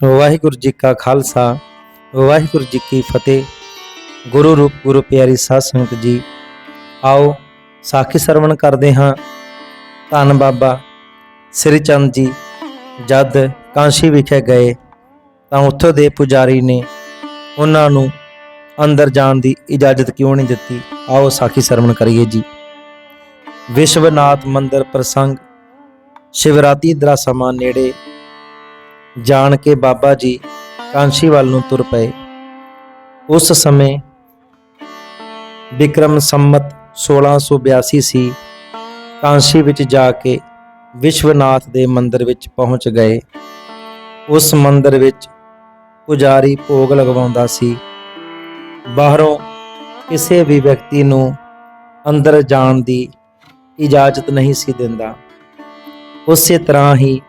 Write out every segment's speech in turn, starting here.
ਵਾਹਿਗੁਰੂ ਜੀ ਕਾ ਖਾਲਸਾ, ਵਾਹਿਗੁਰੂ ਜੀ ਕੀ ਫਤਿਹ। ਗੁਰੂ ਰੂਪ, ਗੁਰੂ ਪਿਆਰੀ ਸਾਧ ਸੰਗਤ ਜੀ, ਆਓ ਸਾਖੀ ਸਰਵਣ ਕਰਦੇ ਹਾਂ। ਧੰਨ ਬਾਬਾ ਸ੍ਰੀ ਚੰਦ ਜੀ, ਜਦ ਕਾਂਸ਼ੀ ਵਿਖੇ ਗਏ, ਤਾਂ ਉੱਥੋਂ ਦੇ ਪੁਜਾਰੀ ਨੇ ਉਹਨਾਂ ਨੂੰ ਅੰਦਰ ਜਾਣ ਦੀ ਇਜਾਜ਼ਤ ਕਿਉਂ ਨਹੀਂ ਦਿੱਤੀ? ਆਓ ਸਾਖੀ ਸਰਵਣ ਕਰੀਏ ਜੀ। ਵਿਸ਼ਵਨਾਥ ਮੰਦਿਰ ਪ੍ਰਸੰਗ ਸ਼ਿਵਰਾਤੀ ਦਰਾ ਸਮਾਂ ਨੇੜੇ ਜਾਣ ਕੇ ਬਾਬਾ ਜੀ ਕਾਂਸ਼ੀ ਵੱਲ ਨੂੰ ਤੁਰ ਪਏ। ਉਸ ਸਮੇਂ ਵਿਕਰਮ ਸੰਮਤ 1682 ਸੀ। ਕਾਂਸ਼ੀ ਵਿੱਚ ਜਾ ਕੇ ਵਿਸ਼ਵਨਾਥ ਦੇ ਮੰਦਿਰ ਵਿੱਚ ਪਹੁੰਚ ਗਏ। ਉਸ ਮੰਦਿਰ ਵਿੱਚ ਪੁਜਾਰੀ ਭੋਗ ਲਗਵਾਉਂਦਾ ਸੀ। ਬਾਹਰੋਂ ਕਿਸੇ ਵੀ ਵਿਅਕਤੀ ਨੂੰ ਅੰਦਰ ਜਾਣ ਦੀ ਇਜਾਜ਼ਤ ਨਹੀਂ ਸੀ ਦਿੰਦਾ। ਉਸੇ ਤਰ੍ਹਾਂ ਹੀ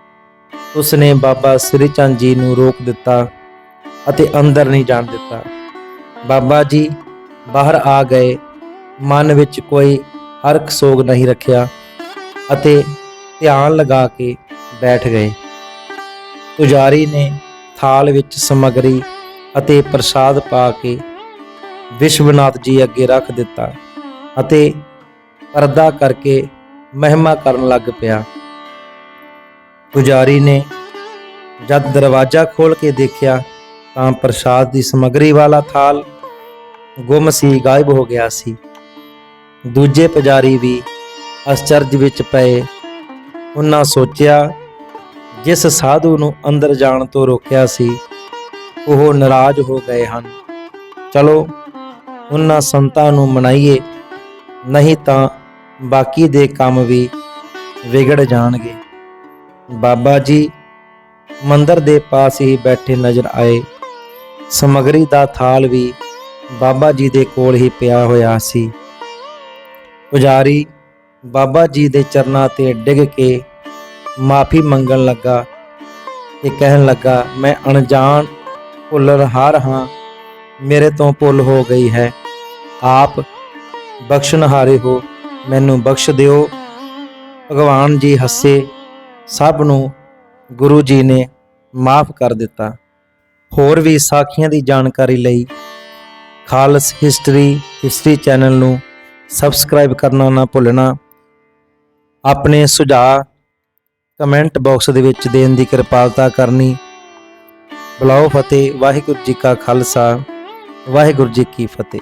ਉਸਨੇ ਬਾਬਾ ਸ੍ਰੀ ਚੰਦ ਜੀ ਨੂੰ ਰੋਕ ਦਿੱਤਾ ਅਤੇ ਅੰਦਰ ਨਹੀਂ ਜਾਣ ਦਿੱਤਾ। ਬਾਬਾ ਜੀ ਬਾਹਰ ਆ ਗਏ। ਮਨ ਵਿੱਚ ਕੋਈ ਹਰਕ ਸੋਗ ਨਹੀਂ ਰੱਖਿਆ ਅਤੇ ਧਿਆਨ ਲਗਾ ਕੇ ਬੈਠ ਗਏ। ਪੁਜਾਰੀ ਨੇ ਥਾਲ ਵਿੱਚ ਸਮਗਰੀ ਅਤੇ ਪ੍ਰਸਾਦ ਪਾ ਕੇ ਵਿਸ਼ਵਨਾਥ ਜੀ ਅੱਗੇ ਰੱਖ ਦਿੱਤਾ ਅਤੇ ਪਰਦਾ ਕਰਕੇ ਮਹਿਮਾ ਕਰਨ ਲੱਗ ਪਿਆ। ਪੁਜਾਰੀ ਨੇ ਜਦ ਦਰਵਾਜ਼ਾ ਖੋਲ ਕੇ ਦੇਖਿਆ ਤਾਂ ਪ੍ਰਸਾਦ ਦੀ ਸਮਗਰੀ ਵਾਲਾ ਥਾਲ ਗੁੰਮ ਸੀ, ਗਾਇਬ ਹੋ ਗਿਆ ਸੀ। ਦੂਜੇ ਪੁਜਾਰੀ ਵੀ ਅਚਰਜ ਵਿੱਚ ਪਏ। ਉਹਨਾਂ ਸੋਚਿਆ, ਜਿਸ ਸਾਧੂ ਨੂੰ ਅੰਦਰ ਜਾਣ ਤੋਂ ਰੋਕਿਆ ਸੀ, ਉਹ ਨਾਰਾਜ਼ ਹੋ ਗਏ ਹਨ। ਚਲੋ, ਉਹਨਾਂ ਸੰਤਾਂ ਨੂੰ ਮਨਾਈਏ, ਨਹੀਂ ਤਾਂ ਬਾਕੀ ਦੇ ਕੰਮ ਵੀ ਵਿਗੜ ਜਾਣਗੇ। ਬਾਬਾ ਜੀ ਮੰਦਰ ਦੇ ਪਾਸ ਹੀ ਬੈਠੇ ਨਜ਼ਰ ਆਏ। ਸਮਗਰੀ ਦਾ ਥਾਲ ਵੀ ਬਾਬਾ ਜੀ ਦੇ ਕੋਲ ਹੀ ਪਿਆ ਹੋਇਆ ਸੀ। ਪੁਜਾਰੀ ਬਾਬਾ ਜੀ ਦੇ ਚਰਨਾਂ ਤੇ ਡਿੱਗ ਕੇ ਮਾਫੀ ਮੰਗਣ ਲੱਗਾ ਤੇ ਕਹਿਣ ਲੱਗਾ, ਮੈਂ ਅਣਜਾਣ ਭੁੱਲਰਹਾਰ ਹਾਂ, ਮੇਰੇ ਤੋਂ ਭੁੱਲ ਹੋ ਗਈ ਹੈ। ਆਪ ਬਖਸ਼ਣਹਾਰੇ ਹੋ, ਮੈਨੂੰ ਬਖਸ਼ ਦਿਓ। ਭਗਵਾਨ ਜੀ ਹੱਸੇ ਸਭ ਨੂੰ ਗੁਰੂ ਜੀ ਨੇ ਮਾਫ ਕਰ ਦਿੱਤਾ। ਹੋਰ ਵੀ ਸਾਖੀਆਂ ਦੀ ਜਾਣਕਾਰੀ ਲਈ ਖਾਲਸ ਹਿਸਟਰੀ ਹਿਸਟਰੀ ਚੈਨਲ ਨੂੰ ਸਬਸਕ੍ਰਾਈਬ ਕਰਨਾ ਨਾ ਭੁੱਲਣਾ। ਆਪਣੇ ਸੁਝਾਅ ਕਮੈਂਟ ਬਾਕਸ ਦੇ ਵਿੱਚ ਦੇਣ ਦੀ ਕਿਰਪਾਲਤਾ ਕਰਨੀ। ਬੁਲਾਓ ਫਤਿਹ, ਵਾਹਿਗੁਰੂ ਜੀ ਕਾ ਖਾਲਸਾ, ਵਾਹਿਗੁਰੂ ਜੀ ਕੀ ਫਤਿਹ।